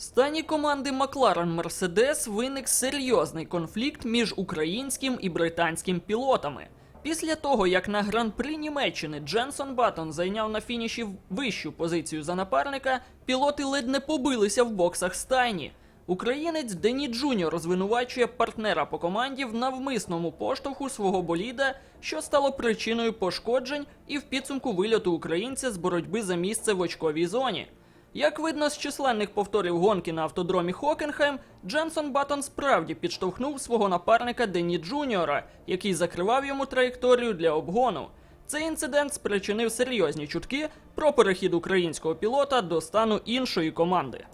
стані команди Макларен Мерседес виник серйозний конфлікт між українським і британським пілотами. Після того, як на гран-прі Німеччини Дженсон Баттон зайняв на фініші вищу позицію за напарника, пілоти ледь не побилися в боксах стайні. Українець Дені Джуніор звинувачує партнера по команді в навмисному поштовху свого боліда, що стало причиною пошкоджень і в підсумку вильоту українця з боротьби за місце в очковій зоні. Як видно з численних повторів гонки на автодромі Хокенхайм, Дженсон Баттон справді підштовхнув свого напарника Дені Джуніора, який закривав йому траєкторію для обгону. Цей інцидент спричинив серйозні чутки про перехід українського пілота до стану іншої команди.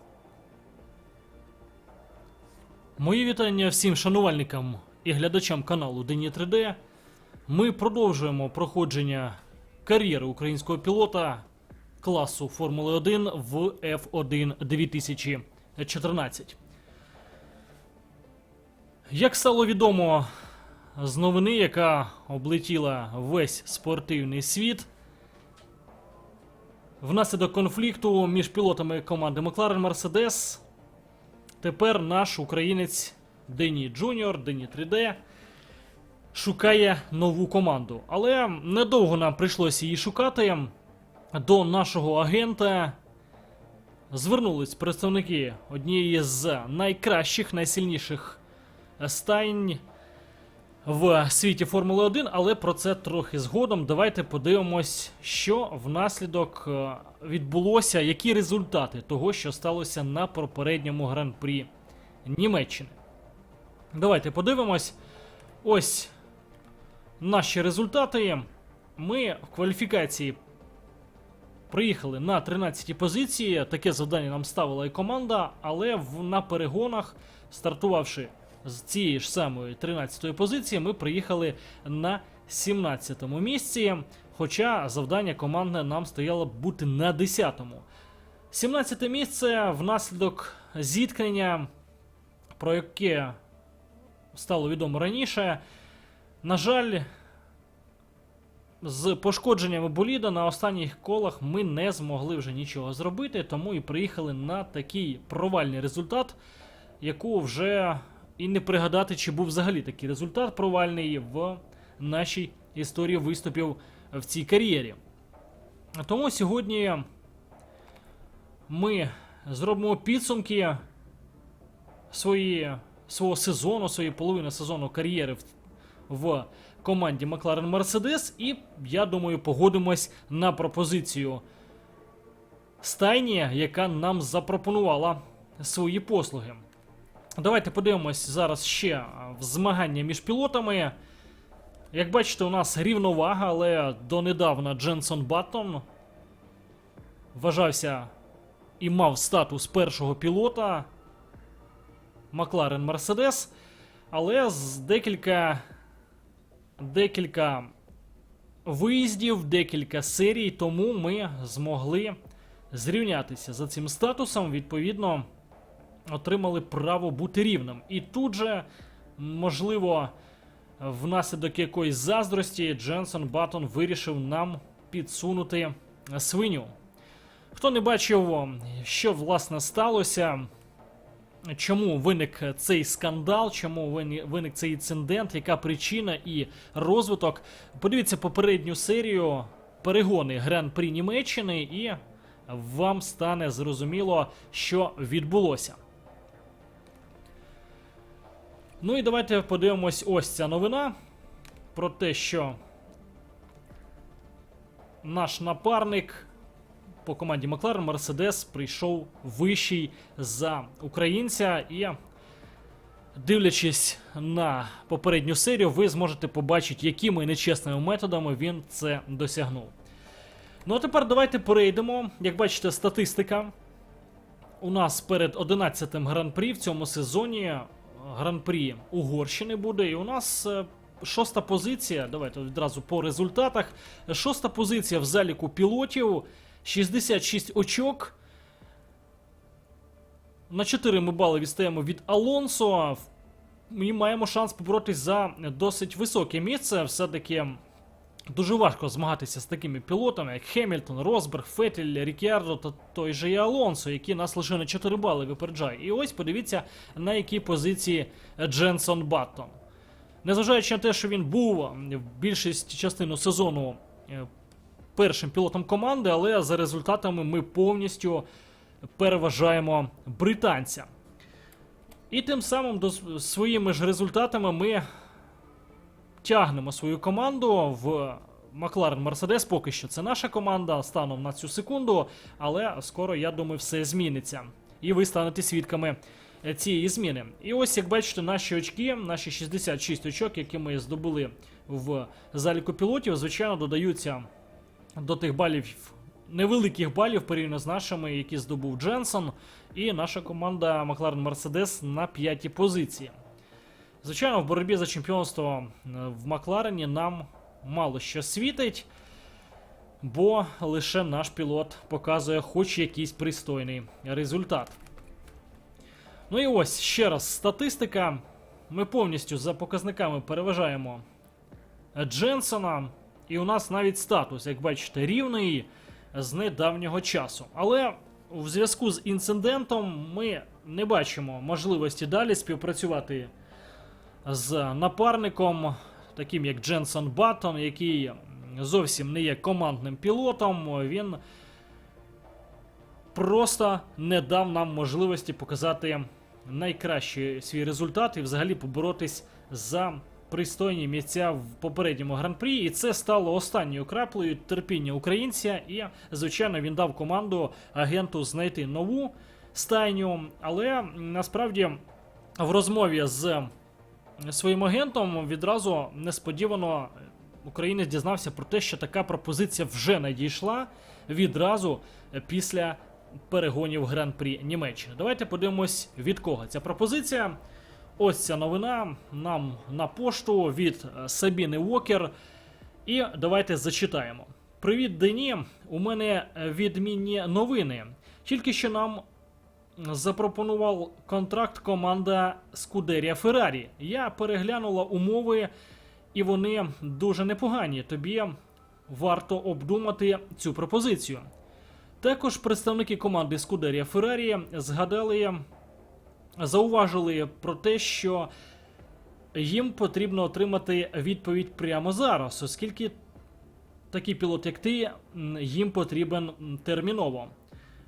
Мої вітання всім шанувальникам і глядачам каналу Дені 3D. Ми продовжуємо проходження кар'єри українського пілота класу Формули 1 в F1 2014. Як стало відомо з новини, яка облетіла весь спортивний світ, внаслідок конфлікту між пілотами команди McLaren Mercedes Тепер наш українець Дені Джуніор, Дені 3D шукає нову команду. Але недовго нам прийшлося її шукати. До нашого агента звернулись представники однієї з найкращих, найсильніших стань в світі Формули 1, але про це трохи згодом. Давайте подивимось, що внаслідок е, відбулося, які результати того, що сталося на попередньому гран-прі Німеччини. Давайте подивимось. Ось наші результати. Ми в кваліфікації приїхали на 13-й позиції. Таке завдання нам ставила і команда, але в, на перегонах, стартувавши з цієї ж самої 13-ї позиції, ми приїхали на 17-му місці. Хоча завдання командне нам стояло бути на 10-му. 17 місце внаслідок зіткнення, про яке стало відомо раніше. На жаль, з пошкодженнями боліда на останніх колах ми не змогли вже нічого зробити, тому і приїхали на такий провальний результат, яку вже і не пригадати, чи був взагалі такий результат провальний в нашій історії виступів в цій кар'єрі. Тому сьогодні ми зробимо підсумки свої, свого сезону, своєї половини сезону кар'єри в, команді McLaren Mercedes, і я думаю, погодимось на пропозицію стайні, яка нам запропонувала свої послуги. Давайте подивимось зараз ще в змагання між пілотами. Як бачите, у нас рівновага, але донедавна Дженсон Баттон вважався і мав статус першого пілота Макларен Мерседес. Але з декілька, декілька виїздів, декілька серій тому ми змогли зрівнятися за цим статусом. Відповідно, отримали право бути рівним. І тут же, можливо, внаслідок якоїсь заздрості Дженсон Баттон вирішив нам підсунути свиню. Хто не бачив, що власне сталося, чому виник цей скандал, чому виник цей інцидент, яка причина і розвиток, подивіться попередню серію перегони Гран-прі Німеччини, і вам стане зрозуміло, що відбулося. Ну і давайте подивимось ось ця новина про те, що наш напарник по команді Макларен Мерседес прийшов вищий за українця. І дивлячись на попередню серію, ви зможете побачити, якими нечесними методами він це досягнув. Ну а тепер давайте перейдемо. Як бачите, статистика. У нас перед 11-м гран-прі в цьому сезоні гран-прі Угорщини буде. І у нас е, шоста позиція. Давайте відразу по результатах. Шоста позиція в заліку пілотів. 66 очок. На 4 ми бали відстаємо від Алонсо. Ми маємо шанс поборотись за досить високе місце. Все-таки Дуже важко змагатися з такими пілотами, як Хемільтон, Росберг, Фетель, Рікіардо та той же і Алонсо, які нас лише на 4 бали випереджають. І ось подивіться, на якій позиції Дженсон Баттон. Незважаючи на те, що він був більшість частину сезону е, першим пілотом команди, але за результатами ми повністю переважаємо британця. І тим самим до своїми ж результатами ми тягнемо свою команду в Макларен Мерседес. Поки що це наша команда станом на цю секунду, але скоро, я думаю, все зміниться. І ви станете свідками цієї зміни. І ось, як бачите, наші очки, наші 66 очок, які ми здобули в заліку пілотів, звичайно, додаються до тих балів. Невеликих балів порівняно з нашими, які здобув Дженсон, і наша команда Макларен Мерседес на п'ятій позиції. Звичайно, в боротьбі за чемпіонство е, в Макларені нам мало що світить, бо лише наш пілот показує хоч якийсь пристойний результат. Ну і ось ще раз статистика. Ми повністю за показниками переважаємо Дженсона, і у нас навіть статус, як бачите, рівний з недавнього часу. Але в зв'язку з інцидентом ми не бачимо можливості далі співпрацювати з напарником, таким як Дженсон Баттон, який зовсім не є командним пілотом. Він просто не дав нам можливості показати найкращий свій результат і взагалі поборотись за пристойні місця в попередньому гран-прі. І це стало останньою краплею терпіння українця. І, звичайно, він дав команду агенту знайти нову стайню. Але насправді в розмові з своїм агентом відразу несподівано українець дізнався про те, що така пропозиція вже надійшла відразу після перегонів Гран-прі Німеччини. Давайте подивимось від кого ця пропозиція. Ось ця новина нам на пошту від е, Сабіни Уокер. І давайте зачитаємо. Привіт, Дені. У мене відмінні новини. Тільки що нам запропонував контракт команда Скудерія Феррарі. Я переглянула умови, і вони дуже непогані. Тобі варто обдумати цю пропозицію. Також представники команди Скудерія Феррарі згадали, зауважили про те, що їм потрібно отримати відповідь прямо зараз, оскільки такий пілот, як ти, їм потрібен терміново.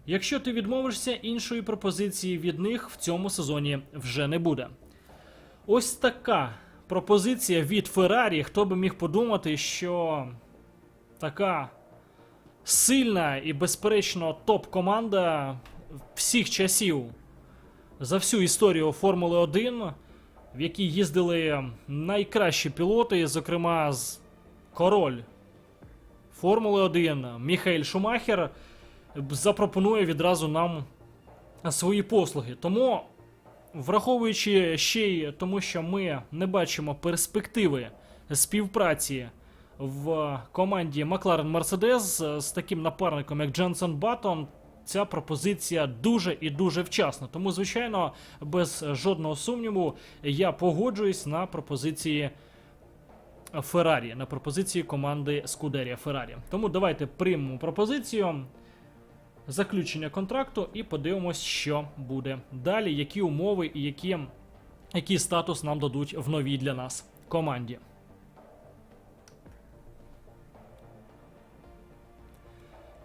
Якщо ти відмовишся, іншої пропозиції від них в цьому сезоні вже не буде. Ось така пропозиція від Феррарі. Хто би міг подумати, що така сильна і, безперечно, топ-команда всіх часів за всю історію Формули 1, в якій їздили найкращі пілоти, зокрема з король Формули 1 Міхаель Шумахер запропонує відразу нам свої послуги. Тому, враховуючи ще й тому, що ми не бачимо перспективи співпраці в команді McLaren Mercedes з таким напарником, як Дженсон Баттон, ця пропозиція дуже і дуже вчасна. Тому, звичайно, без жодного сумніву, я погоджуюсь на пропозиції. Феррарі на пропозиції команди Скудерія Феррарі. Тому давайте приймемо пропозицію заключення контракту і подивимось, що буде далі, які умови і які, який статус нам дадуть в новій для нас команді.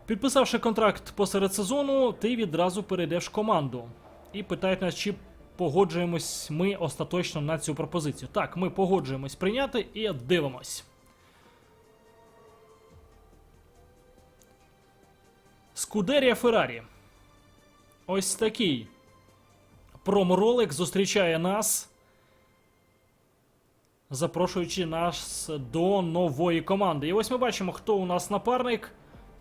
Підписавши контракт посеред сезону, ти відразу перейдеш в команду. І питають нас, чи погоджуємось ми остаточно на цю пропозицію. Так, ми погоджуємось прийняти і дивимось. Скудерія Феррарі. Ось такий проморолик зустрічає нас, запрошуючи нас до нової команди. І ось ми бачимо, хто у нас напарник.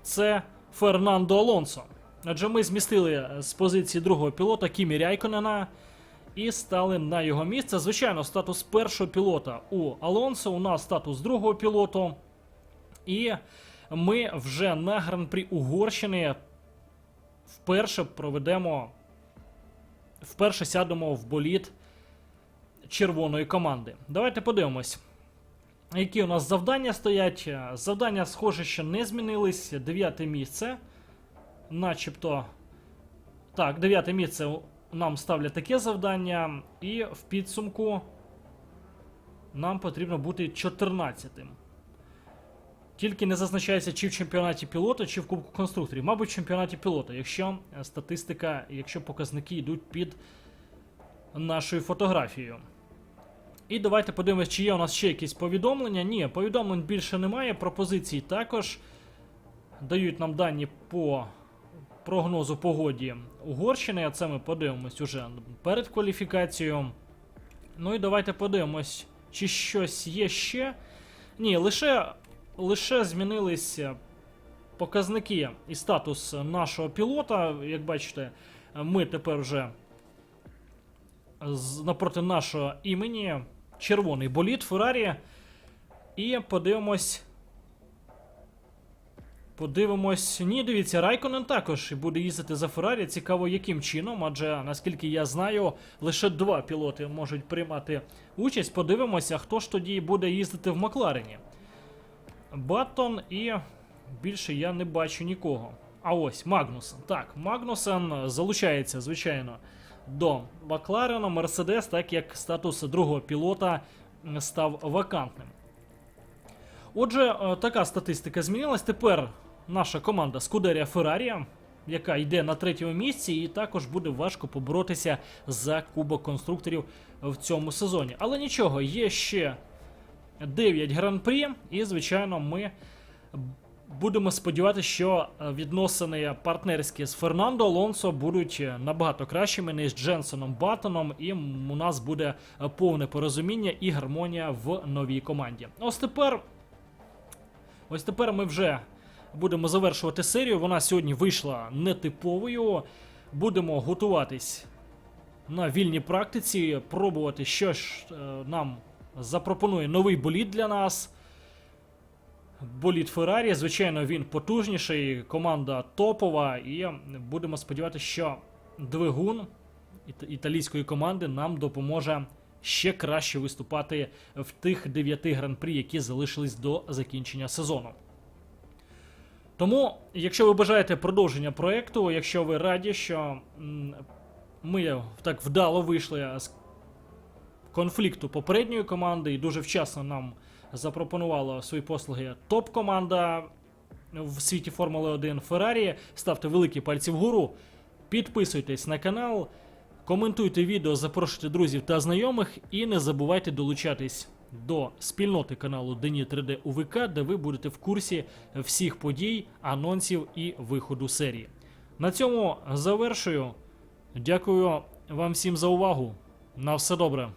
Це Фернандо Алонсо. Адже ми змістили з позиції другого пілота Кімі Ряйконена і стали на його місце. Звичайно, статус першого пілота у Алонсо, у нас статус другого пілоту. І ми вже на гран-прі Угорщини вперше проведемо, вперше сядемо в боліт червоної команди. Давайте подивимось. Які у нас завдання стоять? Завдання, схоже, що не змінились. Дев'яте місце. Начебто. Так, дев'яте місце нам ставлять таке завдання. І в підсумку нам потрібно бути 14-тим. Тільки не зазначається, чи в чемпіонаті пілота, чи в Кубку конструкторів. Мабуть, в чемпіонаті пілота, якщо статистика, якщо показники йдуть під нашою фотографією. І давайте подивимось, чи є у нас ще якісь повідомлення. Ні, повідомлень більше немає. Пропозицій також дають нам дані по прогнозу погоді Угорщини. А це ми подивимось уже перед кваліфікацією. Ну і давайте подивимось, чи щось є ще. Ні, лише, лише змінилися показники і статус нашого пілота. Як бачите, ми тепер вже напроти нашого імені червоний боліт Феррарі. І подивимось. Подивимось. Ні, дивіться, Райконен також буде їздити за Феррарі. Цікаво, яким чином, адже наскільки я знаю, лише два пілоти можуть приймати участь. Подивимося, хто ж тоді буде їздити в Макларені. Баттон і більше я не бачу нікого. А ось Магнусен. Так, Магнусен залучається, звичайно, до Макларена, Мерседес, так як статус другого пілота став вакантним. Отже, е, така статистика змінилась. Тепер наша команда Скудерія Феррарі, яка йде на третьому місці, і також буде важко поборотися за Кубок конструкторів в цьому сезоні. Але нічого, є ще 9 гран-прі, і, звичайно, ми будемо сподіватися, що е, відносини партнерські з Фернандо Алонсо будуть е, набагато кращими, ніж Дженсоном Баттоном, і у нас буде е, повне порозуміння і гармонія в новій команді. Ось тепер. Ось тепер ми вже будемо завершувати серію. Вона сьогодні вийшла нетиповою. Будемо готуватись на вільній практиці, пробувати, що ж нам запропонує новий болід для нас. Болід Феррарі, звичайно, він потужніший, команда топова, і будемо сподіватися, що двигун італійської команди нам допоможе ще краще виступати в тих дев'яти гран-прі, які залишились до закінчення сезону. Тому, якщо ви бажаєте продовження проекту, якщо ви раді, що ми так вдало вийшли з конфлікту попередньої команди і дуже вчасно нам запропонувала свої послуги топ-команда в світі Формули 1 Феррарі. Ставте великі пальці вгору, підписуйтесь на канал, коментуйте відео, запрошуйте друзів та знайомих і не забувайте долучатись до спільноти каналу Дені 3D УВК, де ви будете в курсі всіх подій, анонсів і виходу серії. На цьому завершую. Дякую вам всім за увагу. На все добре.